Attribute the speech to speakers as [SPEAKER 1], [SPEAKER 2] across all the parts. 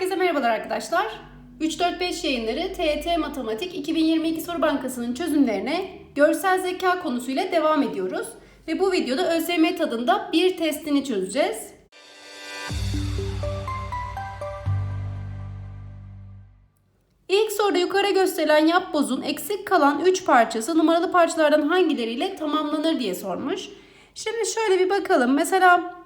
[SPEAKER 1] Herkese merhabalar arkadaşlar. 3-4-5 yayınları TET Matematik 2022 Soru Bankası'nın çözümlerine görsel zeka konusuyla devam ediyoruz. Ve bu videoda ÖSYM tadında bir testini çözeceğiz. İlk soruda yukarı gösterilen yapbozun eksik kalan 3 parçası numaralı parçalardan hangileriyle tamamlanır diye sormuş. Şimdi şöyle bir bakalım. Mesela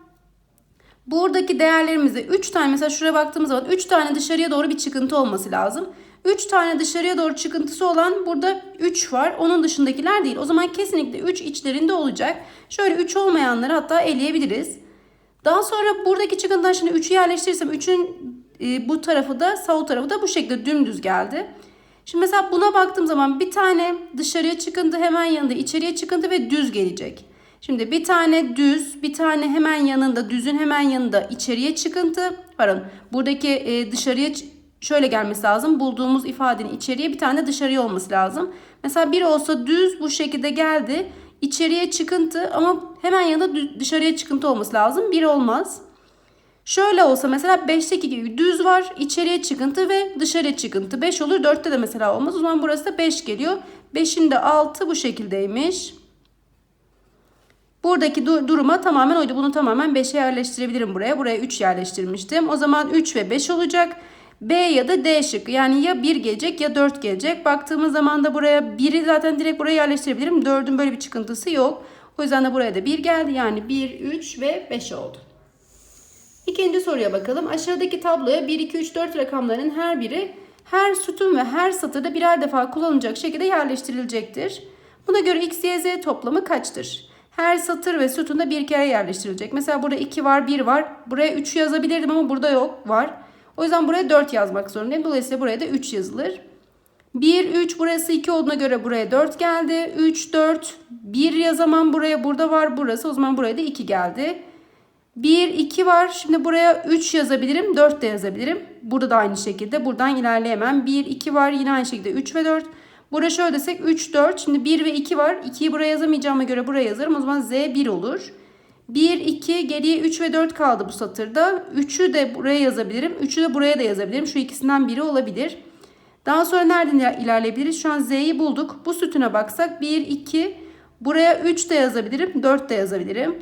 [SPEAKER 1] buradaki değerlerimizde 3 tane mesela şuraya baktığımız zaman 3 tane dışarıya doğru bir çıkıntı olması lazım. 3 tane dışarıya doğru çıkıntısı olan burada 3 var. Onun dışındakiler değil. O zaman kesinlikle 3 içlerinde olacak. Şöyle 3 olmayanları hatta eleyebiliriz. Daha sonra buradaki çıkıntıdan şimdi 3'ü yerleştirirsem 3'ün e, bu tarafı da sol tarafı da bu şekilde dümdüz geldi. Şimdi mesela buna baktığım zaman bir tane dışarıya çıkıntı hemen yanında içeriye çıkıntı ve düz gelecek. Şimdi bir tane düz, bir tane hemen yanında, düzün hemen yanında içeriye çıkıntı. Pardon, buradaki e, dışarıya şöyle gelmesi lazım. Bulduğumuz ifadenin içeriye bir tane dışarıya olması lazım. Mesela bir olsa düz bu şekilde geldi. İçeriye çıkıntı ama hemen yanında dışarıya çıkıntı olması lazım. Bir olmaz. Şöyle olsa mesela 5'teki gibi düz var, içeriye çıkıntı ve dışarıya çıkıntı. 5 olur, 4'te de mesela olmaz. O zaman burası da 5 geliyor. 5'in de 6 bu şekildeymiş. Buradaki du duruma tamamen oydu. Bunu tamamen 5'e yerleştirebilirim buraya. Buraya 3 yerleştirmiştim. O zaman 3 ve 5 olacak. B ya da D şıkkı. Yani ya 1 gelecek ya 4 gelecek. Baktığımız zaman da buraya 1'i zaten direkt buraya yerleştirebilirim. 4'ün böyle bir çıkıntısı yok. O yüzden de buraya da 1 geldi. Yani 1, 3 ve 5 oldu. İkinci soruya bakalım. Aşağıdaki tabloya 1, 2, 3, 4 rakamlarının her biri her sütun ve her satırda birer defa kullanılacak şekilde yerleştirilecektir. Buna göre x, y, z toplamı kaçtır? Her satır ve sütunda bir kere yerleştirilecek. Mesela burada 2 var, 1 var. Buraya 3 yazabilirdim ama burada yok, var. O yüzden buraya 4 yazmak zorundayım. Dolayısıyla buraya da 3 yazılır. 1, 3 burası 2 olduğuna göre buraya 4 geldi. 3, 4, 1 yazamam buraya. Burada var burası. O zaman buraya da 2 geldi. 1, 2 var. Şimdi buraya 3 yazabilirim. 4 de yazabilirim. Burada da aynı şekilde. Buradan ilerleyemem. 1, 2 var. Yine aynı şekilde 3 ve 4. Burada şöyle desek 3, 4. Şimdi 1 ve 2 var. 2'yi buraya yazamayacağıma göre buraya yazarım. O zaman Z 1 olur. 1, 2, geriye 3 ve 4 kaldı bu satırda. 3'ü de buraya yazabilirim. 3'ü de buraya da yazabilirim. Şu ikisinden biri olabilir. Daha sonra nereden ilerleyebiliriz? Şu an Z'yi bulduk. Bu sütuna baksak 1, 2, buraya 3 de yazabilirim. 4 de yazabilirim.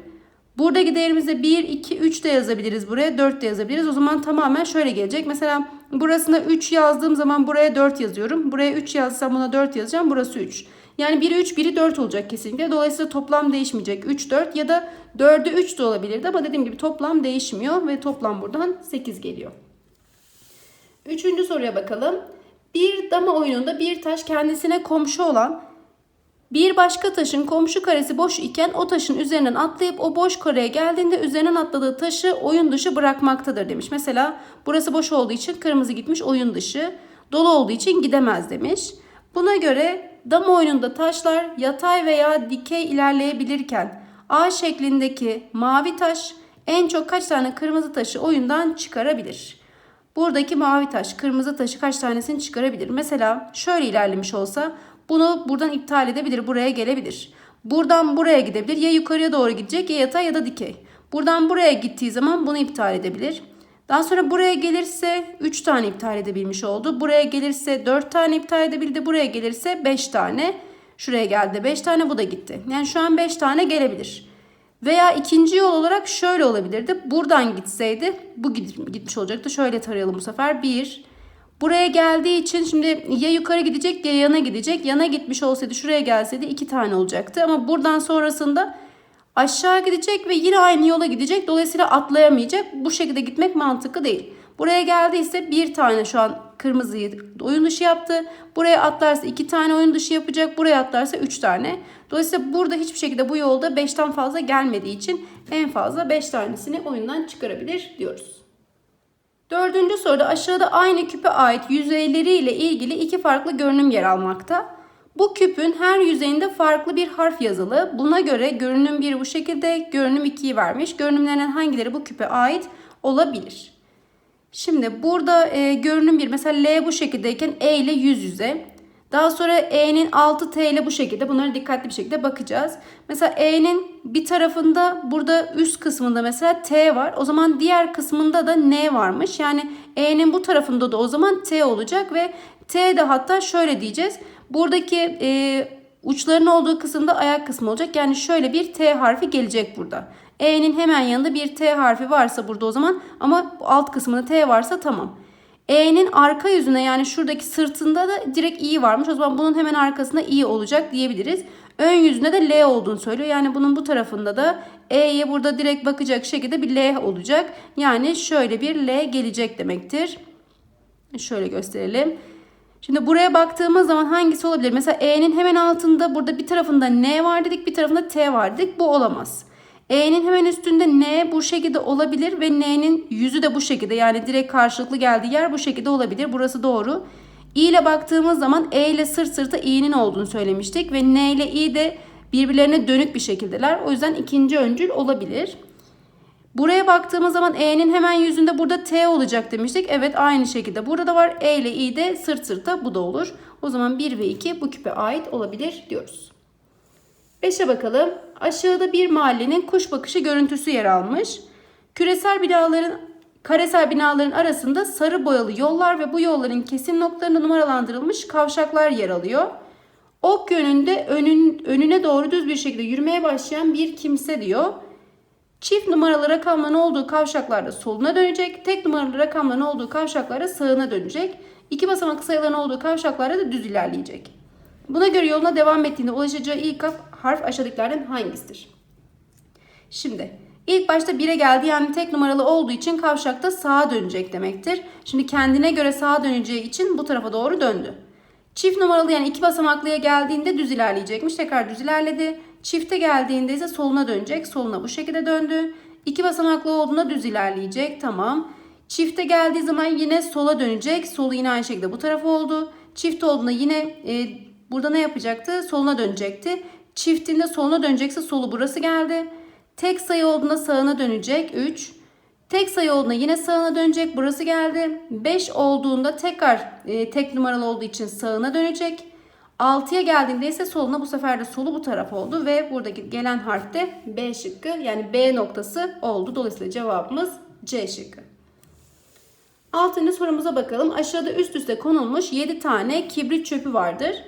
[SPEAKER 1] Buradaki değerimize 1, 2, 3 de yazabiliriz buraya. 4 de yazabiliriz. O zaman tamamen şöyle gelecek. Mesela burasına 3 yazdığım zaman buraya 4 yazıyorum. Buraya 3 yazsam buna 4 yazacağım. Burası 3. Yani biri 3, biri 4 olacak kesinlikle. Dolayısıyla toplam değişmeyecek. 3, 4 ya da 4'ü 3 de olabilirdi. Ama dediğim gibi toplam değişmiyor. Ve toplam buradan 8 geliyor. Üçüncü soruya bakalım. Bir dama oyununda bir taş kendisine komşu olan bir başka taşın komşu karesi boş iken o taşın üzerinden atlayıp o boş kareye geldiğinde üzerinden atladığı taşı oyun dışı bırakmaktadır demiş. Mesela burası boş olduğu için kırmızı gitmiş oyun dışı. Dolu olduğu için gidemez demiş. Buna göre dama oyununda taşlar yatay veya dikey ilerleyebilirken A şeklindeki mavi taş en çok kaç tane kırmızı taşı oyundan çıkarabilir? Buradaki mavi taş kırmızı taşı kaç tanesini çıkarabilir? Mesela şöyle ilerlemiş olsa bunu buradan iptal edebilir. Buraya gelebilir. Buradan buraya gidebilir. Ya yukarıya doğru gidecek ya yatay ya da dikey. Buradan buraya gittiği zaman bunu iptal edebilir. Daha sonra buraya gelirse 3 tane iptal edebilmiş oldu. Buraya gelirse 4 tane iptal edebildi. Buraya gelirse 5 tane. Şuraya geldi 5 tane bu da gitti. Yani şu an 5 tane gelebilir. Veya ikinci yol olarak şöyle olabilirdi. Buradan gitseydi bu gitmiş olacaktı. Şöyle tarayalım bu sefer. 1, Buraya geldiği için şimdi ya yukarı gidecek ya yana gidecek. Yana gitmiş olsaydı şuraya gelseydi iki tane olacaktı. Ama buradan sonrasında aşağı gidecek ve yine aynı yola gidecek. Dolayısıyla atlayamayacak. Bu şekilde gitmek mantıklı değil. Buraya geldiyse bir tane şu an kırmızıyı oyun dışı yaptı. Buraya atlarsa iki tane oyun dışı yapacak. Buraya atlarsa üç tane. Dolayısıyla burada hiçbir şekilde bu yolda beşten fazla gelmediği için en fazla beş tanesini oyundan çıkarabilir diyoruz. Dördüncü soruda aşağıda aynı küpe ait yüzeyleri ile ilgili iki farklı görünüm yer almakta. Bu küpün her yüzeyinde farklı bir harf yazılı. Buna göre görünüm 1 bu şekilde, görünüm 2'yi vermiş. Görünümlerinin hangileri bu küpe ait olabilir? Şimdi burada e, görünüm 1 mesela L bu şekildeyken E ile yüz yüze. Daha sonra E'nin 6T ile bu şekilde bunlara dikkatli bir şekilde bakacağız. Mesela E'nin bir tarafında burada üst kısmında mesela T var. O zaman diğer kısmında da N varmış. Yani E'nin bu tarafında da o zaman T olacak ve T de hatta şöyle diyeceğiz. Buradaki e, uçların olduğu kısımda ayak kısmı olacak. Yani şöyle bir T harfi gelecek burada. E'nin hemen yanında bir T harfi varsa burada o zaman ama alt kısmında T varsa tamam. E'nin arka yüzüne yani şuradaki sırtında da direkt i varmış. O zaman bunun hemen arkasında i olacak diyebiliriz. Ön yüzünde de L olduğunu söylüyor. Yani bunun bu tarafında da E'ye burada direkt bakacak şekilde bir L olacak. Yani şöyle bir L gelecek demektir. Şöyle gösterelim. Şimdi buraya baktığımız zaman hangisi olabilir? Mesela E'nin hemen altında burada bir tarafında N var dedik bir tarafında T var dedik. Bu olamaz. E'nin hemen üstünde N bu şekilde olabilir ve N'nin yüzü de bu şekilde yani direkt karşılıklı geldiği yer bu şekilde olabilir. Burası doğru. İ ile baktığımız zaman E ile sırt sırta İ'nin olduğunu söylemiştik ve N ile İ de birbirlerine dönük bir şekildeler. O yüzden ikinci öncül olabilir. Buraya baktığımız zaman E'nin hemen yüzünde burada T olacak demiştik. Evet aynı şekilde burada da var. E ile İ de sırt sırta bu da olur. O zaman 1 ve 2 bu küpe ait olabilir diyoruz. 5'e bakalım. Aşağıda bir mahallenin kuş bakışı görüntüsü yer almış. Küresel binaların karesel binaların arasında sarı boyalı yollar ve bu yolların kesim noktalarında numaralandırılmış kavşaklar yer alıyor. Ok yönünde önün, önüne doğru düz bir şekilde yürümeye başlayan bir kimse diyor. Çift numaralı rakamların olduğu kavşaklarda soluna dönecek. Tek numaralı rakamların olduğu kavşaklarda sağına dönecek. İki basamaklı sayıların olduğu kavşaklarda da düz ilerleyecek. Buna göre yoluna devam ettiğinde ulaşacağı ilk harf aşağıdakilerden hangisidir? Şimdi ilk başta 1'e geldi yani tek numaralı olduğu için kavşakta sağa dönecek demektir. Şimdi kendine göre sağa döneceği için bu tarafa doğru döndü. Çift numaralı yani iki basamaklıya geldiğinde düz ilerleyecekmiş. Tekrar düz ilerledi. Çifte geldiğinde ise soluna dönecek. Soluna bu şekilde döndü. İki basamaklı olduğunda düz ilerleyecek. Tamam. Çifte geldiği zaman yine sola dönecek. Solu yine aynı şekilde bu tarafa oldu. Çift olduğunda yine e, burada ne yapacaktı? Soluna dönecekti. Çiftinde soluna dönecekse solu burası geldi. Tek sayı olduğunda sağına dönecek. 3. Tek sayı olduğunda yine sağına dönecek. Burası geldi. 5 olduğunda tekrar e, tek numaralı olduğu için sağına dönecek. 6'ya geldiğinde ise soluna bu sefer de solu bu taraf oldu ve buradaki gelen harf de B şıkkı yani B noktası oldu. Dolayısıyla cevabımız C şıkkı. Altıncı sorumuza bakalım. Aşağıda üst üste konulmuş 7 tane kibrit çöpü vardır.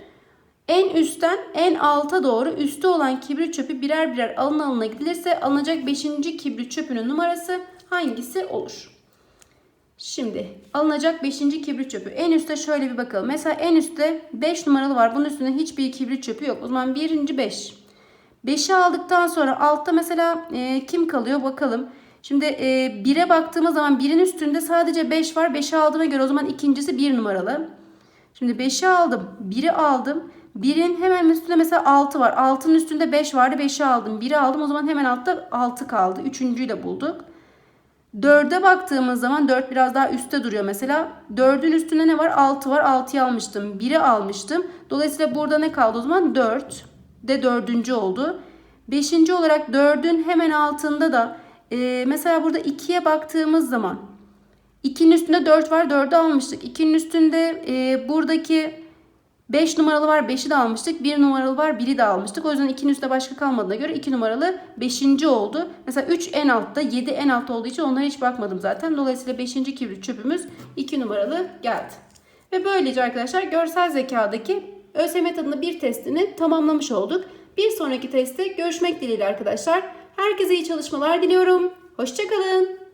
[SPEAKER 1] En üstten en alta doğru üstte olan kibrit çöpü birer birer alın alına gidilirse alınacak 5. kibrit çöpünün numarası hangisi olur? Şimdi alınacak 5. kibrit çöpü. En üstte şöyle bir bakalım. Mesela en üstte 5 numaralı var. Bunun üstünde hiçbir kibrit çöpü yok. O zaman birinci 5. 5'i aldıktan sonra altta mesela e, kim kalıyor bakalım. Şimdi e, 1'e baktığımız zaman 1'in üstünde sadece 5 var. 5'i aldığıma göre o zaman ikincisi 1 numaralı. Şimdi 5'i aldım. 1'i aldım. 1'in hemen üstünde mesela 6 var. 6'nın üstünde 5 vardı. 5'i aldım. 1'i aldım. O zaman hemen altta 6 kaldı. Üçüncüyü de bulduk. 4'e baktığımız zaman 4 biraz daha üstte duruyor mesela. 4'ün üstünde ne var? 6 var. 6'yı almıştım. 1'i almıştım. Dolayısıyla burada ne kaldı o zaman? 4 de dördüncü oldu. Beşinci olarak 4'ün hemen altında da e, mesela burada 2'ye baktığımız zaman 2'nin üstünde 4 var. 4'ü almıştık. 2'nin üstünde e, buradaki 5 numaralı var 5'i de almıştık. 1 numaralı var 1'i de almıştık. O yüzden 2'nin üstünde başka kalmadığına göre 2 numaralı 5. oldu. Mesela 3 en altta 7 en altta olduğu için onlara hiç bakmadım zaten. Dolayısıyla 5. kibrit çöpümüz 2 numaralı geldi. Ve böylece arkadaşlar görsel zekadaki ÖSYM tadında bir testini tamamlamış olduk. Bir sonraki testte görüşmek dileğiyle arkadaşlar. Herkese iyi çalışmalar diliyorum. Hoşçakalın.